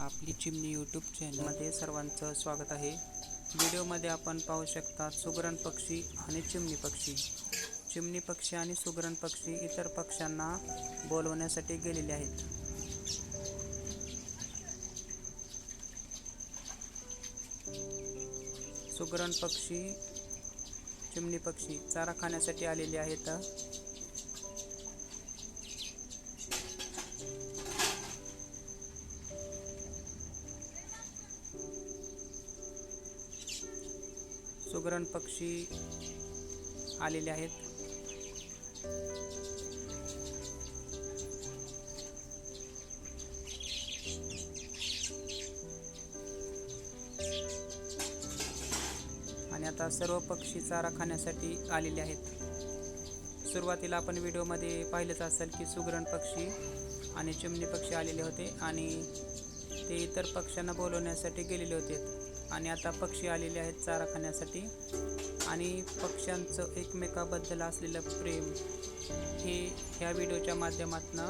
आपली चिमणी यूट्यूब चॅनलमध्ये सर्वांचं स्वागत आहे. व्हिडिओमध्ये आपण पाहू शकता सुगरण पक्षी आणि चिमणी पक्षी. चिमणी पक्षी आणि सुगरण पक्षी इतर पक्ष्यांना बोलवण्यासाठी गेलेले आहेत. सुगरण पक्षी चिमणी पक्षी चारा खाण्यासाठी आलेले आहेत. सुगरण पक्षी आलेले आहेत. आणि आता सर्व पक्षी चारा खाण्यासाठी आलेले आहेत. सुरुवातीला आपण व्हिडिओमध्ये पाहिलंच असेल की सुगरण पक्षी आणि चिमणी पक्षी आलेले होते आणि ते इतर पक्ष्यांना बोलवण्यासाठी गेलेले होते. आणि आता पक्षी आलेले आहेत चारा खाण्यासाठी. आणि पक्ष्यांचं एकमेकाबद्दल असलेलं प्रेम हे ह्या व्हिडिओच्या माध्यमातून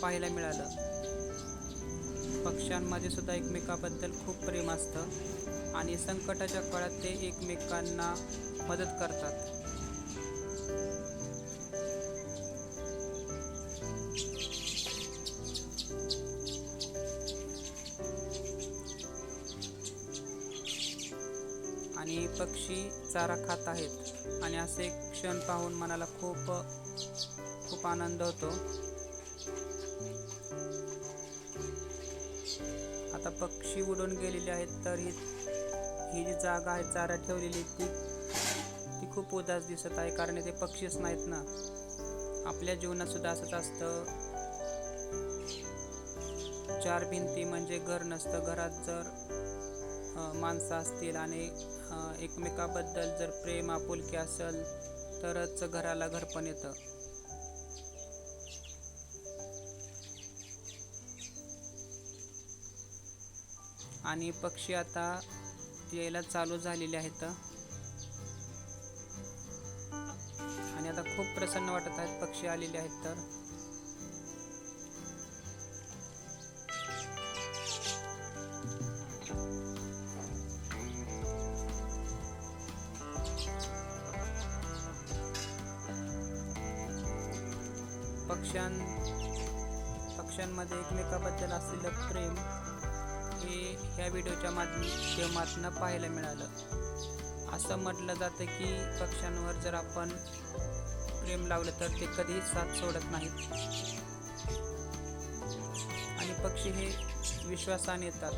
पाहायला मिळालं. पक्ष्यांमध्ये सुद्धा एकमेकाबद्दल खूप प्रेम असतं आणि संकटाच्या काळात ते एकमेकांना मदत करतात. आणि पक्षी चारा खात आहेत. आणि असे क्षण पाहून मनाला खूप खूप आनंद होतो. आता पक्षी उडून गेलेले आहेत तर ही ही जी जागा आहे चारा ठेवलेली ती ती खूप उदास दिसत आहे कारण ते पक्षीच नाहीत ना. आपल्या जीवनात सुद्धा असंच असतं. चार भिंती म्हणजे घर नसतं. घरात जर माणसं असतील आणि एकमेकाबद्दल जर प्रेम आपुलकी असेल तरच घराला घर पण येतं. आणि पक्षी आता यायला चालू झालेले आहेत. आणि आता खूप प्रसन्न वाटत आहेत पक्षी आलेले आहेत तर. पक्षां पक्ष्यांमध्ये एकमेकाबद्दल असलेलं प्रेम हे ह्या व्हिडिओच्या माध्यमातून पाहायला मिळालं. असं म्हटलं जातं की पक्ष्यांवर जर आपण प्रेम लावलं तर ते कधीही साथ सोडत नाहीत. आणि पक्षी हे विश्वासाने येतात.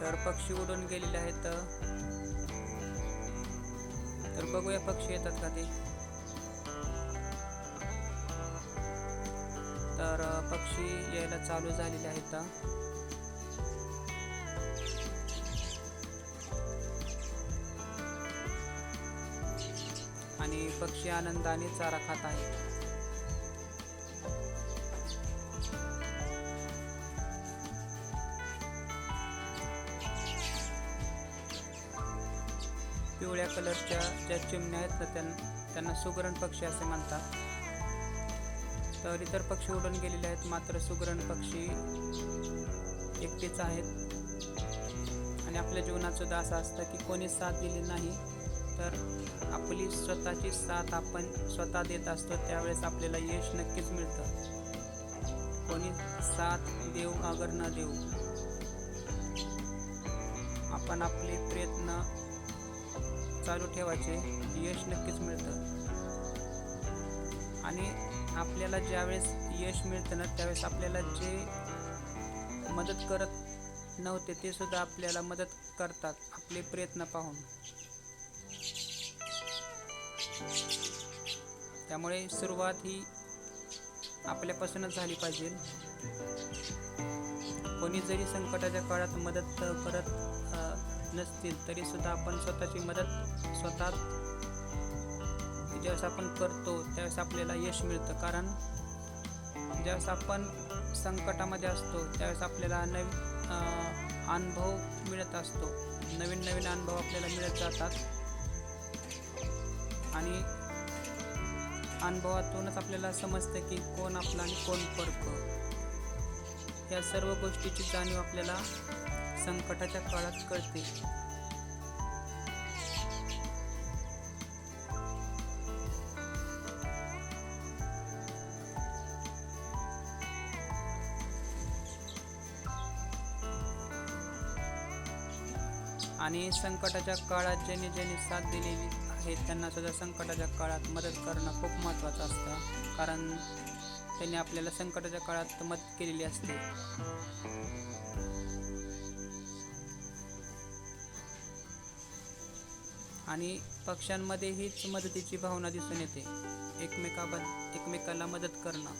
तर पक्षी उडून गेलेले आहेत तर. बघूया पक्षी येतात का ते. तर पक्षी यायला चालू झालेले आहेत आणि पक्षी आनंदाने चारा खात आहेत. पिवळ्या कलरच्या ज्या चिमण्या आहेत ना त्यां- त्यांना सुगरण पक्षी असे म्हणतात. तर इतर पक्षी उडून गेलेले आहेत मात्र सुगरण पक्षी एकटेच आहेत. आणि आपल्या जीवनात सुद्धा असं असतं की कोणी साथ दिली नाही तर आपली स्वतःची साथ आपण स्वतः देत असतो त्यावेळेस आपल्याला यश नक्कीच मिळतं. कोणी साथ देऊ अगर न देऊ आपण आपले प्रयत्न चालू ठेवायचे. यश नक्कीच मिळतं. आणि आपल्याला ज्यावेळेस यश मिळतं ना त्यावेळेस आपल्याला जे मदत करत नव्हते ते सुद्धा आपल्याला मदत करतात. आपले प्रयत्न पाहून. त्यामुळे सुरुवात ही आपल्यापासूनच झाली पाहिजे. कोणी जरी संकटाच्या काळात मदत करत नसतील तरी सुद्धा आपण स्वतःची मदत स्वतः ज्यावेळेस आपण करतो त्यावेळेस आपल्याला यश मिळतं. कारण ज्यावेळेस आपण संकटामध्ये असतो त्यावेळेस आपल्याला नवीन अनुभव मिळत असतो. नवीन नवीन अनुभव आपल्याला मिळत जातात. आणि अनुभवातूनच आपल्याला समजतं की कोण आपला आणि कोण परक या सर्व गोष्टीची जाणीव आपल्याला संकटाच्या काळात कळते. आणि संकटाच्या काळात ज्यांनी ज्यांनी साथ दिलेली आहे त्यांना सुद्धा संकटाच्या काळात मदत करणं खूप महत्त्वाचं असतं. कारण त्यांनी आपल्याला संकटाच्या काळात मदत केलेली असते. आणि पक्ष्यांमध्ये हीच मदतीची भावना दिसून येते. एकमेकाबद एकमेकाला मदत करणं.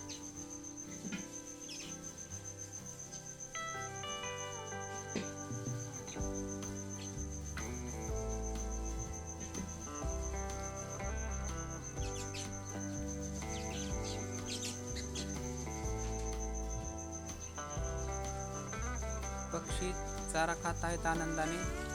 पक्षी चारा खात आहेत आनंदाने.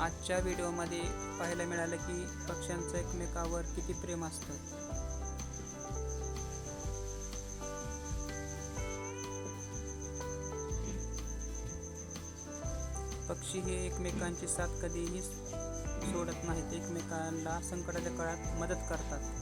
आजच्या व्हिडिओमध्ये पाहायला मिळालं की पक्ष्यांचं एकमेकावर किती प्रेम असतं. पक्षी हे एकमेकांची साथ कधीही सोडत नाहीत. एकमेकांना संकटाच्या काळात मदत करतात.